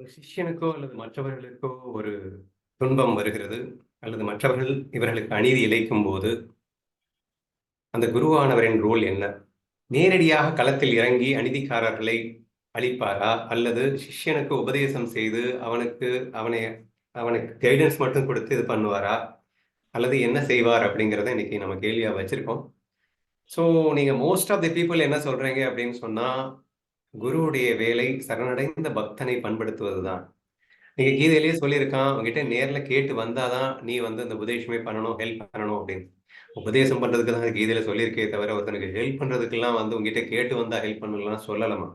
ஒரு சிஷ்யனுக்கோ அல்லது மற்றவர்களுக்கோ ஒரு துன்பம் வருகிறது அல்லது மற்றவர்கள் இவர்களுக்கு அநீதி இழைக்கும் போது அந்த குருவானவரின் ரோல் என்ன? நேரடியாக களத்தில் இறங்கி அநீதிக்காரர்களை அளிப்பாரா அல்லது சிஷ்யனுக்கு உபதேசம் செய்து அவனுக்கு அவனை அவனுக்கு கைடன்ஸ் மட்டும் கொடுத்து இது பண்ணுவாரா? அல்லது என்ன செய்வார் அப்படிங்கிறத இன்னைக்கு நம்ம கேள்வியா வச்சிருக்கோம். ஸோ நீங்க மோஸ்ட் ஆஃப் தி பீப்புள் என்ன சொல்றீங்க அப்படின்னு சொன்னா குருவுடைய வேலை சரணடைந்த பக்தனை பண்படுத்துவது தான் நீங்க கீதையிலேயே சொல்லியிருக்கான் உங்ககிட்ட நேர்ல கேட்டு வந்தாதான் நீ வந்து அந்த உபதேசமே பண்ணணும் ஹெல்ப் பண்ணணும் அப்படின்னு. உபதேசம் பண்றதுக்கு தான் கீதையில சொல்லியிருக்கே தவிர ஒருத்தனுக்கு ஹெல்ப் பண்றதுக்கெல்லாம் வந்து உங்ககிட்ட கேட்டு வந்தா ஹெல்ப் பண்ணலாம் சொல்லலாமா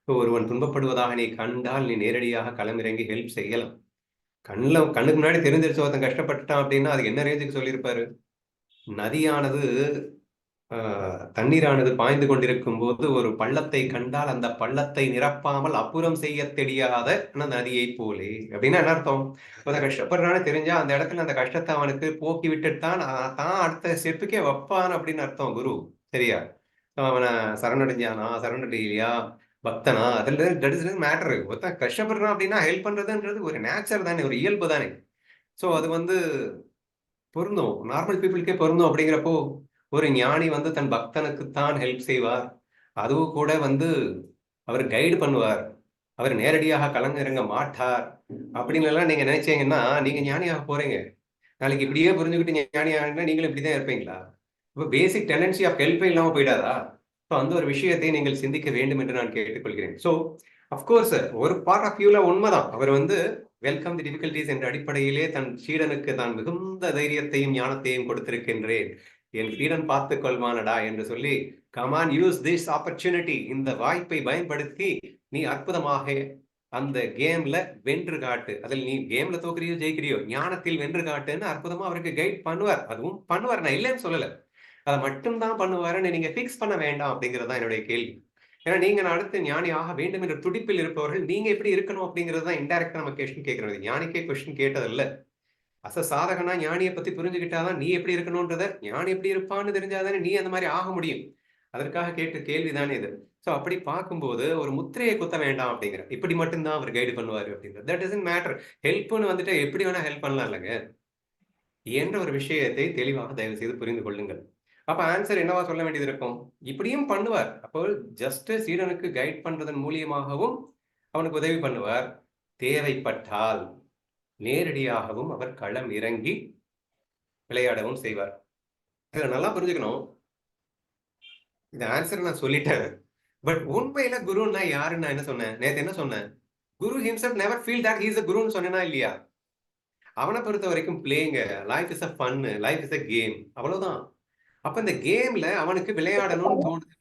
இப்போ ஒருவன் துன்பப்படுவதாக நீ கண்டால் நீ நேரடியாக களமிறங்கி ஹெல்ப் செய்யலாம். கண்ணில் கண்ணுக்கு முன்னாடி தெரிஞ்சிருச்சு ஒருத்தன் கஷ்டப்பட்டுட்டான் அப்படின்னா அதுக்கு என்ன ரேஞ்சுக்கு சொல்லியிருப்பாரு? நதியானது தண்ணீரானது பாய்ந்து கொண்டிருக்கும் போது ஒரு பள்ளத்தை கண்டால் அந்த பள்ளத்தை நிரப்பாமல் அப்புறம் செய்ய தெரியாத நதியை போலே. அப்படின்னா என்ன அர்த்தம்? கஷ்டப்படுறான்னு தெரிஞ்சா அந்த இடத்துல அந்த கஷ்டத்தை அவனுக்கு போக்கி விட்டுட்டு தான் தான் அடுத்த ஸ்டெப்புக்கே வைப்பான் அப்படின்னு அர்த்தம் குரு. சரியா? அவனை சரணடைஞ்சானா? சரணடையிலையா? பக்தனா? அதுல தட் இஸ் மேட்டர் ஒருத்தன் கஷ்டப்படுறான் அப்படின்னா ஹெல்ப் பண்றதுன்றது ஒரு நேச்சர் தானே ஒரு இயல்பு தானே. ஸோ அது வந்து பொருந்தும். நார்மல் பீப்புளுக்கே பொருந்தும் அப்படிங்கிறப்போ ஒரு ஞானி வந்து தன் பக்தனுக்குத்தான் ஹெல்ப் செய்வார். அதுவும் கூட வந்து அவர் கைடு பண்ணுவார். அவர் நேரடியாக கலங்கிறங்க மாட்டார். அப்படின்னு எல்லாம் நீங்க நினைச்சீங்கன்னா நீங்க ஞானியாக போறீங்க. நாளைக்கு இப்படியே புரிஞ்சுக்கிட்டு ஞானியாக நீங்களும் இப்படிதான் இருப்பீங்களா? இப்போ பேசிக் டெண்டன்சி ஆஃப் ஹெல்ப் இல்லாம போயிடாதா? ஸோ அந்த ஒரு விஷயத்தை நீங்கள் சிந்திக்க வேண்டும் என்று நான் கேட்டுக்கொள்கிறேன். ஸோ அஃப்கோர்ஸ் ஒரு பார்ட் ஆஃப் வியூல உண்மைதான். அவர் வந்து வெல்கம் தி டிஃபிகல்டிஸ் என்ற அடிப்படையிலே தன் சீடனுக்கு தான் மிகுந்த தைரியத்தையும் ஞானத்தையும் கொடுத்திருக்கின்றேன். என் வீரன் பார்த்து கொள்வானடா என்று சொல்லி கமான் யூஸ் திஸ் ஆப்பர்ச்சுனிட்டி இந்த வாய்ப்பை பயன்படுத்தி நீ அற்புதமாக அந்த கேம்ல வென்று காட்டு. அதில் நீ கேம்ல தோக்குறியோ ஜெயிக்கிறியோ ஞானத்தில் வென்று காட்டுன்னு அற்புதமா அவருக்கு கைட் பண்ணுவார். அதுவும் பண்ணுவார். நான் இல்லைன்னு சொல்லல. அதை மட்டும்தான் பண்ணுவாருன்னு நீங்க பிக்ஸ் பண்ண வேண்டாம் அப்படிங்கிறது தான் என்னுடைய கேள்வி. ஏன்னா நீங்க அடுத்து ஞானி ஆக வேண்டும் என்ற துடிப்பில் இருப்பவர்கள் நீங்க எப்படி இருக்கணும் அப்படிங்கிறது தான் இன்டெரக்டா நம்ம கொஸ்டின் கேட்கறது ஞானிக்கே கொஸ்டின் கேட்டதில்லை. அச சாதகனா ஞானியை பத்தி புரிஞ்சுக்கிட்டாதான் நீ எப்படி இருக்கணும்ன்றத ஞானி எப்படி இருப்பான்னு தெரிஞ்சாதானே நீ அந்த மாதிரி ஆக முடியும். அதற்காக கேட்ட கேள்விதானே இது. ஸோ அப்படி பார்க்கும்போது ஒரு முத்திரையை குத்த வேண்டாம் அப்படிங்கிற இப்படி மட்டும்தான் அவர் கைடு பண்ணுவார் அப்படிங்கிற. தட் இஸ் மேட்டர் ஹெல்ப்னு வந்துட்டு எப்படி வேணா ஹெல்ப் பண்ணலாம் இல்லைங்க? என்ற ஒரு விஷயத்தை தெளிவாக தயவு செய்து புரிந்து கொள்ளுங்கள். அப்ப ஆன்சர் என்னவா சொல்ல வேண்டியது இருக்கும்? இப்படியும் பண்ணுவார். அப்போ ஜஸ்ட் சீடனுக்கு கைட் பண்றதன் மூலியமாகவும் அவனுக்கு உதவி பண்ணுவார். தேவைப்பட்டால். நேரடியாகவும் அவர் களம் இறங்கி விளையாடவும் செய்வார். இதில் நல்லா புரிஞ்சுக்கணும். இந்த ஆன்சர் நான் சொல்லிட்டேன். பட் உண்மையில குருன்னா யாருன்னு நான் என்ன சொன்னேன்? நேத்து என்ன சொன்னேன்? Guru himself never feel that he's a குருன்னு சொன்னா இல்லையா? அவனை பொறுத்த வரைக்கும் playing life is a fun life is a game அவ்வளவுதான். அப்ப இந்த கேம்ல அவனுக்கு விளையாடணும்னு தோணுது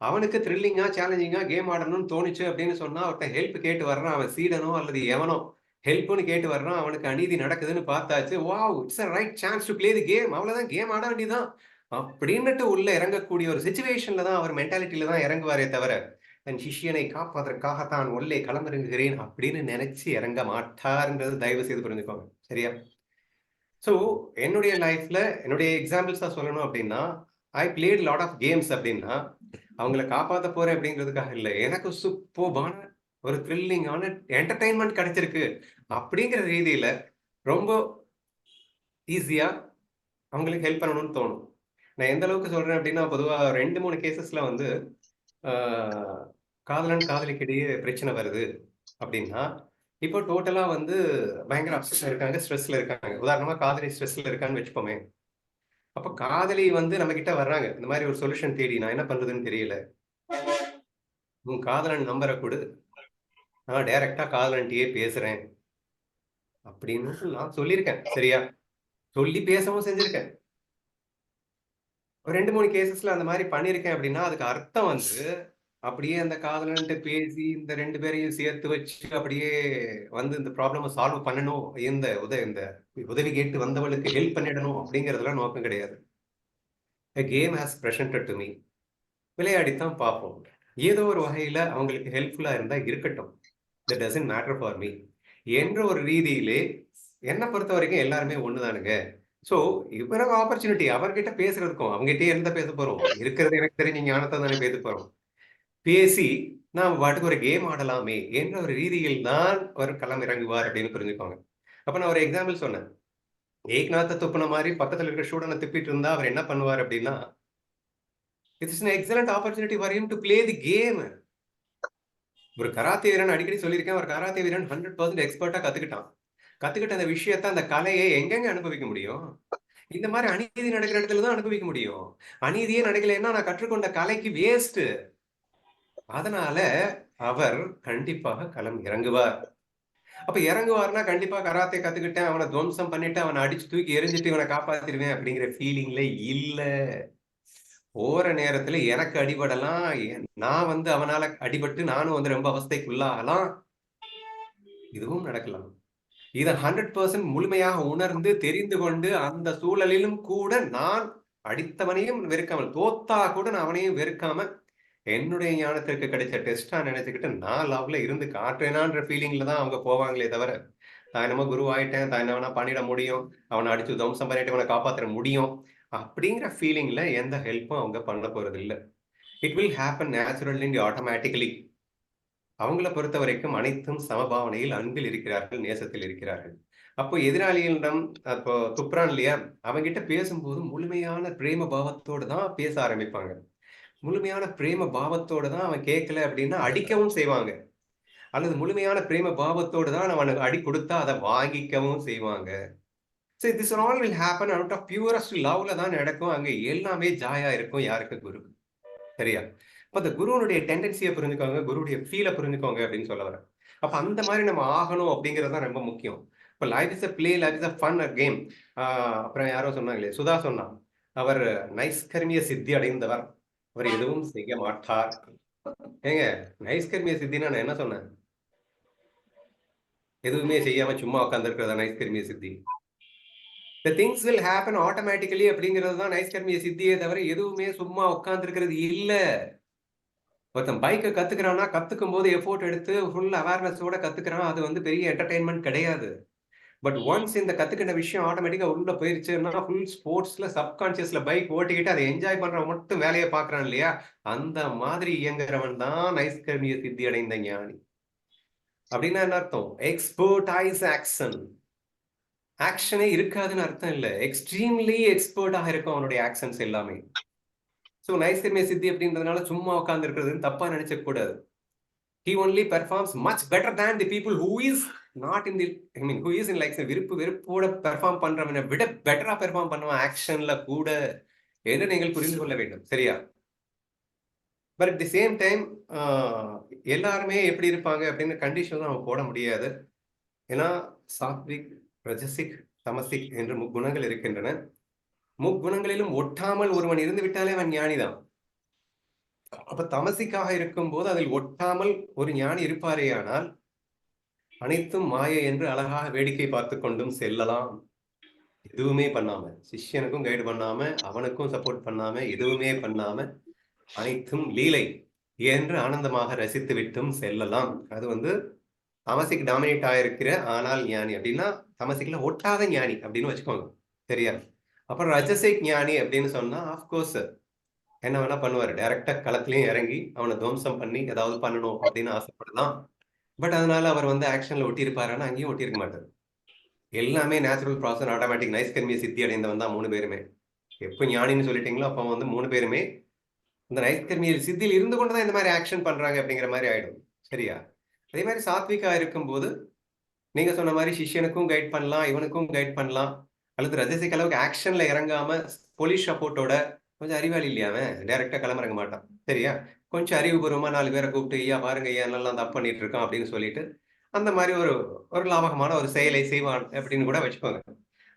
அவனுக்கு த்ரில்லிங்கா சேலஞ்சிங்கா கேம் ஆடணும்னு தோணுச்சு அப்படின்னு சொன்னா அவர்கிட்ட ஹெல்ப் கேட்டு வர்றான் அவன் சீடனோ அல்லது எவனோ. ஹெல்ப்னு கேட்டு வர்றான் அவனுக்கு அநீதி நடக்குதுன்னு பார்த்தாச்சு. Wow it's a right chance to play the game அவ்வளோதான் கேம் ஆட வேண்டியதான் அப்படின்னுட்டு உள்ள இறங்கக்கூடிய ஒரு சுச்சுவேஷன்ல தான் அவர் மென்டாலிட்டியில தான் இறங்குவாரே தவிர தன் சிஷியனை காப்பதற்காக தான் உள்ளே களமிறங்குகிறேன் அப்படின்னு நினைச்சு இறங்க மாட்டார்ன்றது தயவு செய்து புரிஞ்சுக்கோங்க. சரியா? ஸோ என்னுடைய லைஃப்ல என்னுடைய எக்ஸாம்பிள்ஸா சொல்லணும் அப்படின்னா I played lot of games அப்படின்னா அவங்கள காப்பாற்ற போறேன் அப்படிங்கிறதுக்காக இல்லை. எனக்கு சூப்பர்பான ஒரு த்ரில்லிங்கான என்டர்டைன்மெண்ட் கிடைச்சிருக்கு. அப்படிங்கிற ரீதியில ரொம்ப ஈஸியா அவங்களுக்கு ஹெல்ப் பண்ணணும்னு தோணும். நான் எந்த அளவுக்கு சொல்றேன் அப்படின்னா பொதுவாக ரெண்டு மூணு கேசஸ்ல வந்து காதலன் காதலிக்கிடையே பிரச்சனை வருது அப்படின்னா இப்போ டோட்டலா வந்து பயங்கர அப்செட் இருக்காங்க ஸ்ட்ரெஸ்ல இருக்காங்க. உதாரணமா காதலி ஸ்ட்ரெஸ்ல இருக்கான்னு வச்சுப்போமே. அப்ப காதலி வந்து நம்ம கிட்ட வர்றாங்க. இந்த மாதிரி ஒரு சொல்யூஷன் தேடி நான் என்ன பண்றதுன்னு தெரியல. உன் காதலன் நம்பரை கொடு. நான் டைரக்டா காதலன்ட்டியே பேசுறேன். அப்படின்னு நான் சொல்லியிருக்கேன். சரியா? சொல்லி பேசவும் செஞ்சிருக்கேன். ஒரு ரெண்டு மூணு கேசஸ்ல அந்த மாதிரி பண்ணியிருக்கேன் அப்படின்னா அதுக்கு அர்த்தம் வந்து அப்படியே அந்த காதலன்ட்டு பேசி இந்த ரெண்டு பேரையும் சேர்த்து வச்சு அப்படியே வந்து இந்த ப்ராப்ளமை சால்வ் பண்ணணும். இந்த உதவி இந்த உதவி கேட்டு வந்தவளுக்கு ஹெல்ப் பண்ணிடணும் அப்படிங்கிறதுலாம் நோக்கம் கிடையாது. Game has presented to me விளையாடித்தான் பார்ப்போம். ஏதோ ஒரு வகையில அவங்களுக்கு ஹெல்ப்ஃபுல்லா இருந்தா இருக்கட்டும். That doesn't matter for me என்ற ஒரு ரீதியிலே என்னை பொறுத்த வரைக்கும் எல்லாருமே ஒண்ணுதானுங்க. சோ இவரது ஆப்பர்ச்சுனிட்டி அவர்கிட்ட பேசுறதுக்கும் அவங்ககிட்டயே இருந்தால் பேச போறோம். இருக்கிறது எனக்கு தெரிஞ்ச ஞானத்தை தானே பேச போறோம். பேசி நாம் பாட்டுக்கு ஒரு கேம் ஆடலாமே என்ற ஒரு ரீதியில் தான் ஒரு களம் இறங்குவார் அப்படின்னு புரிஞ்சுக்கோங்க. அப்ப நான் ஒரு எக்ஸாம்பிள் சொன்னேன். ஏக்நாத்தை துப்புன மாதிரி பக்கத்துல இருக்கிற ஸ்டூடெண்ட் திப்பிட்டு இருந்தா அவர் என்ன பண்ணுவார் அப்படின்னா it's excellent opportunity for to play the game ஒரு கராத்தே வீரன் அடிக்கடி சொல்லியிருக்கேன். ஒரு கராத்தே வீரன் ஹண்ட்ரட் பர்சன்ட் எக்ஸ்பர்ட்டா கத்துக்கிட்டான். கத்துக்கிட்ட அந்த விஷயத்த அந்த கலையை எங்கெங்க அனுபவிக்க முடியும்? இந்த மாதிரி அநீதி நடக்கிற இடத்துல தான் அனுபவிக்க முடியும். அநீதியே நடக்கலைன்னா நான் கற்றுக்கொண்ட கலைக்கு வேஸ்ட் அதனால அவர் கண்டிப்பாக களம் இறங்குவார். அப்ப இறங்குவார்னா கண்டிப்பா கராத்தே கத்துக்கிட்டேன். அவனை துவம்சம் பண்ணிட்டு அவனை அடிச்சு தூக்கி எரிஞ்சிட்டு இவனை காப்பாத்திருவேன் அப்படிங்கிற ஃபீலிங்ல இல்லை. போற நேரத்துல எனக்கு அடிபடலாம். நான் வந்து அவனால அடிபட்டு நானும் வந்து ரொம்ப அவஸ்தைக்குள்ளாகலாம். இதுவும் நடக்கலாம். இதை ஹண்ட்ரட் பர்சன்ட் முழுமையாக உணர்ந்து தெரிந்து கொண்டு அந்த சூழலிலும் கூட நான் அடித்தவனையும் வெறுக்காமல் தோத்தா கூட நான் அவனையும் வெறுக்காம என்னுடைய ஞானத்திற்கு கிடைச்ச டெஸ்டா நினைச்சுக்கிட்டு நான் லவ்ல இருந்து காட்டுறேனான்ற ஃபீலிங்ல தான் அவங்க போவாங்களே தவிர தான் என்னமோ குரு ஆயிட்டேன் தான் என்ன வேணா பண்ணிட முடியும் அவனை அடிச்சு தம்சம் பண்ணிட்டு அவனை காப்பாற்ற முடியும் அப்படிங்கிற ஃபீலிங்ல எந்த ஹெல்ப்பும் அவங்க பண்ண போறது இல்லை it will happen natural and automatically அவங்கள பொறுத்த வரைக்கும் அனைத்தும் சமபாவனையில் அன்பில் இருக்கிறார்கள் நேசத்தில் இருக்கிறார்கள். அப்போ எதிராளிகளிடம் அப்போ துப்ரான் இல்லையா அவங்கிட்ட பேசும்போது முழுமையான பிரேம பாவத்தோடு தான் பேச ஆரம்பிப்பாங்க. முழுமையான பிரேம பாவத்தோடு தான் அவன் கேட்கல அப்படின்னா அடிக்கவும் செய்வாங்க. அல்லது முழுமையான பிரேம பாவத்தோடு தான் அவனுக்கு அடி கொடுத்தா அதை வாங்கிக்கவும் செய்வாங்க. So this all will happen out of purest லவ்ல தான் நடக்கும். அங்க எல்லாமே ஜாயா இருக்கும் யாருக்கு? குரு சரியா? அப்ப அந்த குருவனுடைய டெண்டன்சியை புரிஞ்சுக்கோங்க குருவுடைய ஃபீலை புரிஞ்சுக்கோங்க அப்படின்னு சொல்ல வரேன். அப்ப அந்த மாதிரி நம்ம ஆகணும் அப்படிங்கிறது தான் ரொம்ப முக்கியம். இப்ப life is a play life is a fun a game அப்புறம் யாரோ சொன்னாங்களே சுதா சொன்னான். அவர் நைஸ்கர்மிய சித்தி அடைந்தவர். அவர் எதுவும் செய்ய மாட்டார். ஏங்க நைஸ்கர்மிய சித்தினா நான் என்ன சொன்னேன்? எதுவுமே செய்யாம சும்மா உட்காந்துருக்கிறதா நைஸ்கர்மிய சித்தி? The things will happen automatically அப்படிங்கிறது தான் நைஸ்கர்மிய சித்தியே தவிர எதுவுமே சும்மா உட்காந்துருக்கிறது இல்லை. ஒருத்தன் பைக்கை கத்துக்கிறான்னா கத்துக்கும் போது எஃபோர்ட் எடுத்து ஃபுல் அவேர்னஸோட கத்துக்கிறான். அது வந்து பெரிய என்டர்டைன்மெண்ட் கிடையாது. பட் ஒன்ஸ் இந்த கத்துக்கிட்ட விஷயம் ஆட்டோமேட்டிக்கா உள்ள போயிருச்சுன்னா ஃபுல் ஸ்போர்ட்ஸ்ல சப்கான்சியஸ்ல பைக் ஓட்டிக்கிட்டு அதை என்ஜாய் பண்றவன் மட்டும் வேலையை பாக்குறான் இல்லையா? அந்த மாதிரி இயங்குறவன் தான் நைஸ்கர்மிய சித்தி அடைந்த ஞானி. அப்படின்னா என்ன அர்த்தம்? எக்ஸ்போர்டைஸ் ஆக்ஷன் ஆக்ஷனே இருக்காதுன்னு அர்த்தம் இல்லை. எக்ஸ்ட்ரீம்லி எக்ஸ்பர்ட்டாக இருக்கும் அவனுடைய ஆக்ஷன்ஸ் எல்லாமே. ஸோ நைஸ்கர்மிய சித்தி அப்படின்றதுனால சும்மா உட்கார்ந்து இருக்கிறதுன்னு தப்பா நினைச்ச கூடாது. He only performs much better than the people who is not in the I mean who is in like விருப்பு வெறுப்போட பெர்ஃபார்ம் பண்றவனை விட பெட்டரா பெர்ஃபார்ம் பண்ணுவான் ஆக்ஷன்ல கூட. என்று நீங்கள் புரிந்து கொள்ள வேண்டும்? சரியா? But at the same time எல்லாருமே எப்படி இருப்பாங்க அப்படின்னு கண்டிஷன் நம்ம போட முடியாது. ஏன்னா சாத்விக் ரஜசிக் தமசிக் என்று முக்குணங்கள் இருக்கின்றன. முக்குணங்களிலும் ஒட்டாமல் ஒருவன் இருந்து விட்டாலே அவன் ஞானிதான். அப்ப தமசிக்காக இருக்கும் போது அதில் ஒட்டாமல் ஒரு ஞானி இருப்பாரேயானால் அனைத்தும் மாயை என்று அழகாக வேடிக்கை பார்த்து கொண்டும் செல்லலாம். எதுவுமே பண்ணாம சிஷ்யனுக்கும் கைடு பண்ணாம அவனுக்கும் சப்போர்ட் பண்ணாம எதுவுமே பண்ணாம அனைத்தும் லீலை என்று ஆனந்தமாக ரசித்து விட்டும் செல்லலாம். அது வந்து தமசிக் டாமினேட் ஆயிருக்கிற ஆனால் ஞானி. அப்படின்னா தமசிக்கல ஒட்டாத ஞானி அப்படின்னு வச்சுக்கோங்க சரியா அப்புறம் ரஜசை ஞானி அப்படின்னு சொன்னா ஆஃப்கோர்ஸ் என்ன வேணா பண்ணுவாரு. டைரக்டா களத்திலயும் இறங்கி அவனை துவம்சம் பண்ணி ஏதாவது பண்ணணும் அப்படின்னு ஆசைப்படலாம் பட் அதனால அவர் வந்து ஆக்ஷன்ல ஒட்டியிருப்பாருன்னா அங்கேயும் ஒட்டியிருக்க மாட்டார். எல்லாமே நேச்சுரல் ப்ராசஸ் ஆட்டோமேட்டிக் நைஸ் கர்மிய சித்தி அடைந்தவன் தான் மூணு பேருமே. எப்போ ஞானின்னு சொல்லிட்டீங்களோ அப்போ வந்து மூணு பேருமே. இந்த நைஸ்கர்மியல் சித்தியில் இருந்து கொண்டு தான் இந்த மாதிரி ஆக்ஷன் பண்றாங்க அப்படிங்கிற மாதிரி ஆயிடும். சரியா? அதே மாதிரி சாத்விகா இருக்கும்போது நீங்க சொன்ன மாதிரி சிஷ்யனுக்கும் கைட் பண்ணலாம் இவனுக்கும் கைட் பண்ணலாம். அல்லது ரஜசிக் அளவுக்கு ஆக்ஷன்ல இறங்காம போலீஸ் சப்போர்ட்டோட கொஞ்சம் அறிவாளி இல்லையாவன் டைரக்டா கிளம்பறங்க மாட்டான். சரியா? கொஞ்சம் அறிவுபூர்வமா நாலு பேரை கூப்பிட்டு ஐயா பாருங்க ஐயா நல்லா தப்பு பண்ணிட்டு இருக்கான் அப்படின்னு சொல்லிட்டு அந்த மாதிரி ஒரு ஒரு லாபகமான ஒரு செயலை செய்வான் அப்படின்னு கூட வச்சுக்கோங்க.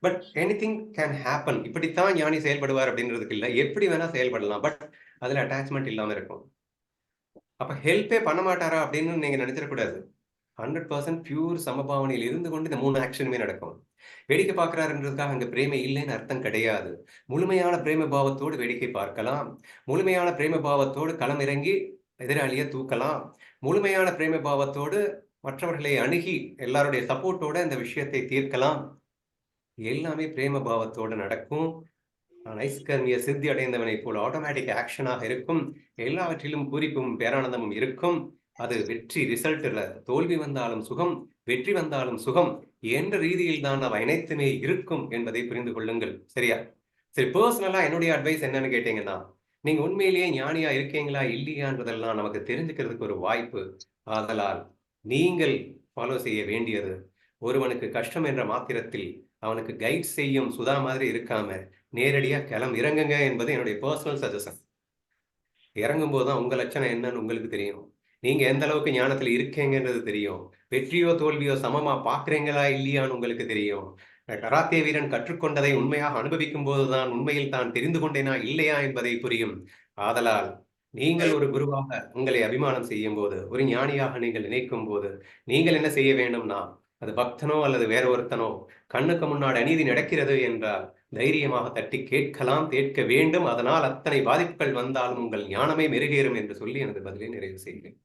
But anything can happen இப்படித்தான் ஞானி செயல்படுவார் அப்படின்றதுக்கு இல்லை. எப்படி வேணா செயல்படலாம். பட் அதுல அட்டாச்மெண்ட் இல்லாம இருக்கும். அப்ப ஹெல்ப்பே பண்ண மாட்டாரா அப்படின்னு நீங்க நினைச்சிடக்கூடாது ஹண்ட்ரட் பர்சன்ட் பியூர் சமபாவனையில் இருந்து கொண்டு இந்த மூணு ஆக்ஷனுமே நடக்கும். வேடிக்கை பார்க்கிறாருன்றதுக்காக அங்க பிரேமை இல்லைன்னு அர்த்தம் கிடையாது. முழுமையான பிரேம பாவத்தோடு வேடிக்கை பார்க்கலாம். முழுமையான பிரேம பாவத்தோடு களம் இறங்கி எதிராளியை தூக்கலாம். முழுமையான பிரேம பாவத்தோடு மற்றவர்களை அணுகி எல்லாருடைய சப்போர்ட்டோட இந்த விஷயத்தை தீர்க்கலாம். எல்லாமே பிரேம பாவத்தோடு நடக்கும். நைஸ்கர்மிய சித்தி அடைந்தவனை போல் ஆட்டோமேட்டிக் ஆக்ஷனாக இருக்கும். எல்லாவற்றிலும் பூரிப்பும் பேரானந்தமும் இருக்கும். அது வெற்றி ரிசல்ட் தோல்வி வந்தாலும் சுகம் வெற்றி வந்தாலும் சுகம் என்ற ரீதியில் தான் அவ அனைத்துமே இருக்கும் என்பதை புரிந்து கொள்ளுங்கள். சரியா? சரி பர்சனலா என்னுடைய அட்வைஸ் என்னன்னு கேட்டீங்கன்னா நீங்க உண்மையிலேயே ஞானியா இருக்கீங்களா இல்லையான்றதெல்லாம் நமக்கு தெரிஞ்சுக்கிறதுக்கு ஒரு வாய்ப்பு. ஆதலால் நீங்கள் ஃபாலோ செய்ய வேண்டியது. ஒருவனுக்கு கஷ்டம் என்ற மாத்திரத்தில் அவனுக்கு கைட் செய்யும் சுதா மாதிரி இருக்காம நேரடியாக கிளம் இறங்குங்க என்பது என்னுடைய பர்சனல் சஜஷன் இறங்கும் போதுதான் உங்கள் லட்சணம் என்னன்னு உங்களுக்கு தெரியும். நீங்க எந்த அளவுக்கு ஞானத்துல இருக்கீங்கன்றது தெரியும். வெற்றியோ தோல்வியோ சமமா பாக்குறீங்களா இல்லையான்னு உங்களுக்கு தெரியும். கராத்தே வீரன் கற்றுக்கொண்டதை உண்மையாக அனுபவிக்கும் போதுதான் உண்மையில் தான் தெரிந்து கொண்டேனா இல்லையா என்பதை புரியும். ஆதலால் நீங்கள் ஒரு குருவாக உங்களை அபிமானம் செய்யும் போது ஒரு ஞானியாக நீங்கள் நினைக்கும் போது நீங்கள் என்ன செய்ய வேண்டும்னா அது பக்தனோ அல்லது வேற ஒருத்தனோ கண்ணுக்கு முன்னாடி அநீதி நடக்கிறது என்றால் தைரியமாக தட்டி கேட்கலாம் கேட்க வேண்டும். அதனால் அத்தனை பாதிப்புகள் வந்தாலும் உங்கள் ஞானமே மெருகேறும் என்று சொல்லி எனது பதிலை நிறைவு செய்கிறேன்.